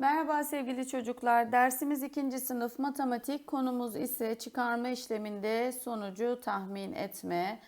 Merhaba sevgili çocuklar. Dersimiz 2. sınıf matematik. Konumuz ise çıkarma işleminde sonucu tahmin etme.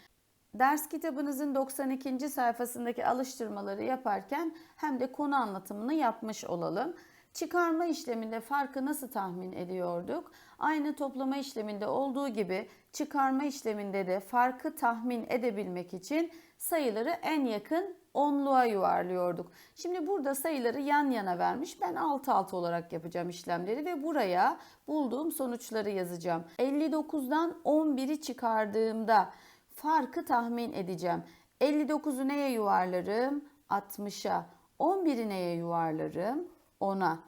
Ders kitabınızın 92. sayfasındaki alıştırmaları yaparken hem de konu anlatımını yapmış olalım. Çıkarma işleminde farkı nasıl tahmin ediyorduk? Aynı toplama işleminde olduğu gibi çıkarma işleminde de farkı tahmin edebilmek için sayıları en yakın onluğa yuvarlıyorduk. Şimdi burada sayıları yan yana vermiş. Ben alt alt olarak yapacağım işlemleri ve buraya bulduğum sonuçları yazacağım. 59'dan 11'i çıkardığımda farkı tahmin edeceğim. 59'u neye yuvarlarım? 60'a. 11'i neye yuvarlarım? 10'a.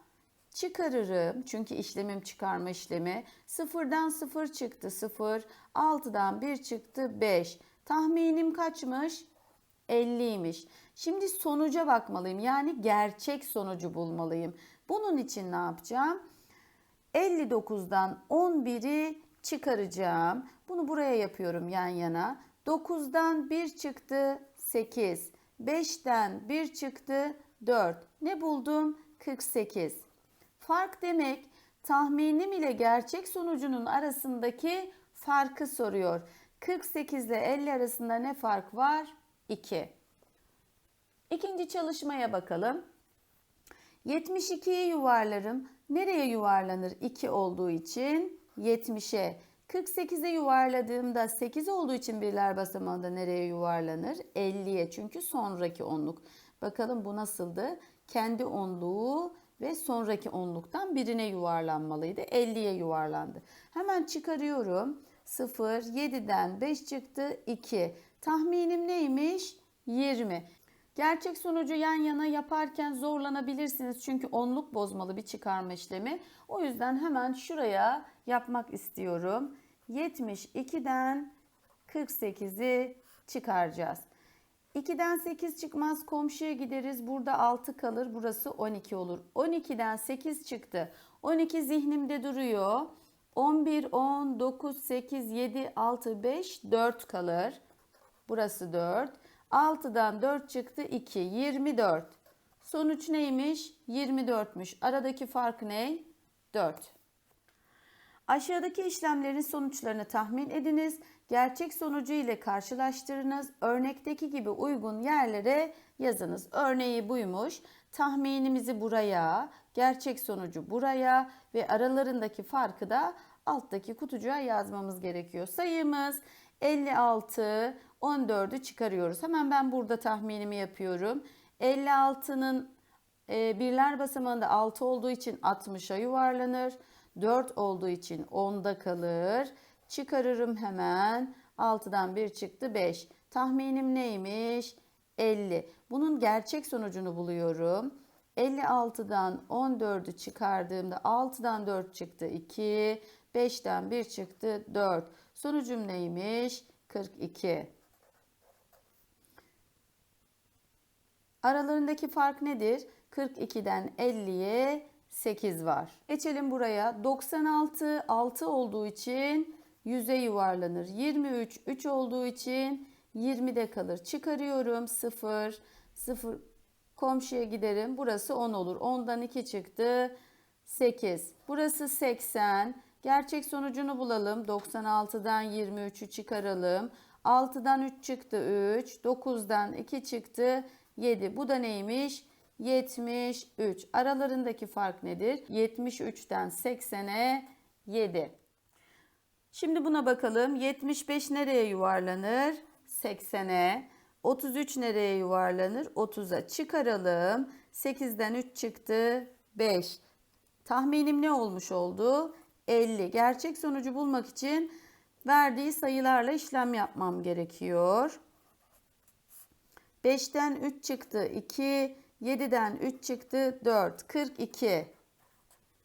Çıkarırım çünkü işlemim çıkarma işlemi. Sıfırdan 0 çıktı 0. 6'dan 1 çıktı 5. Tahminim kaçmış? 50'ymiş. Şimdi sonuca bakmalıyım. Yani gerçek sonucu bulmalıyım. Bunun için ne yapacağım? 59'dan 11'i çıkaracağım. Bunu buraya yapıyorum yan yana. 9'dan 1 çıktı 8. 5'ten 1 çıktı 4. Ne buldum? 48. Fark demek tahminim ile gerçek sonucunun arasındaki farkı soruyor. 48 ile 50 arasında ne fark var? 2. İkinci çalışmaya bakalım. 72'yi yuvarlarım. Nereye yuvarlanır 2 olduğu için? 70'e. 48'e yuvarladığımda 8 olduğu için birler basamağında nereye yuvarlanır? 50'ye çünkü sonraki onluk. Bakalım bu nasıldı? Kendi onluğu ve sonraki onluktan birine yuvarlanmalıydı. 50'ye yuvarlandı. Hemen çıkarıyorum. 0, 7'den 5 çıktı 2. Tahminim neymiş? 20. Gerçek sonucu yan yana yaparken zorlanabilirsiniz çünkü onluk bozmalı bir çıkarma işlemi. O yüzden hemen şuraya yapmak istiyorum. 72'den 48'i çıkaracağız. 2'den 8 çıkmaz komşuya gideriz. Burada 6 kalır. Burası 12 olur. 12'den 8 çıktı. 12 zihnimde duruyor. 11, 10, 9, 8, 7, 6, 5, 4 kalır. Burası 4. 6'dan 4 çıktı 2. 24. Sonuç neymiş? 24'müş. Aradaki fark ne? 4. Aşağıdaki işlemlerin sonuçlarını tahmin ediniz. Gerçek sonucu ile karşılaştırınız. Örnekteki gibi uygun yerlere yazınız. Örneği buymuş. Tahminimizi buraya, gerçek sonucu buraya ve aralarındaki farkı da alttaki kutucuğa yazmamız gerekiyor. Sayımız 56, 14'ü çıkarıyoruz. Hemen ben burada tahminimi yapıyorum. 56'nın e, birler basamağında 6 olduğu için 60'a yuvarlanır. 4 olduğu için 10'da kalır. Çıkarırım hemen. 6'dan 1 çıktı 5. Tahminim neymiş? 50. Bunun gerçek sonucunu buluyorum. 56'dan 14'ü çıkardığımda 6'dan 4 çıktı 2. 5'ten 1 çıktı 4. Sonucum neymiş? 42. Aralarındaki fark nedir? 42'den 50'ye 8 var. Geçelim buraya. 96 6 olduğu için 100'e yuvarlanır. 23 3 olduğu için 20'de kalır. Çıkarıyorum 0 0 komşuya giderim. Burası 10 olur. 10'dan 2 çıktı. 8. Burası 80. Gerçek sonucunu bulalım. 96'dan 23'ü çıkaralım. 6'dan 3 çıktı 3. 9'dan 2 çıktı 7. Bu da neymiş? 73. Aralarındaki fark nedir? 73'ten 80'e 7. Şimdi buna bakalım. 75 nereye yuvarlanır? 80'e. 33 nereye yuvarlanır? 30'a. Çıkaralım. 8'den 3 çıktı. 5. Tahminim ne olmuş oldu? 50. Gerçek sonucu bulmak için verdiği sayılarla işlem yapmam gerekiyor. 5'ten 3 çıktı 2, 7'den 3 çıktı 4, 42.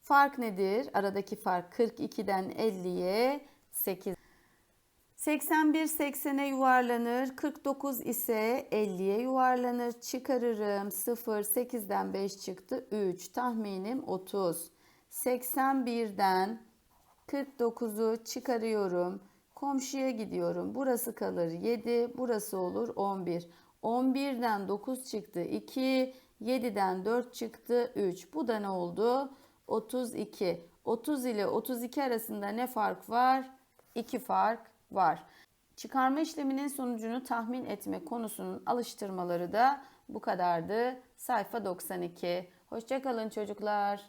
Fark nedir? Aradaki fark 42'den 50'ye 8. 81 80'e yuvarlanır. 49 ise 50'ye yuvarlanır. Çıkarırım. 0 8'den 5 çıktı 3. Tahminim 30. 81'den 49'u çıkarıyorum. Komşuya gidiyorum. Burası kalır 7, burası olur 11. 11'den 9 çıktı 2, 7'den 4 çıktı 3. Bu da ne oldu? 32. 30 ile 32 arasında ne fark var? 2 fark var. Çıkarma işleminin sonucunu tahmin etme konusunun alıştırmaları da bu kadardı. Sayfa 92. Hoşçakalın çocuklar.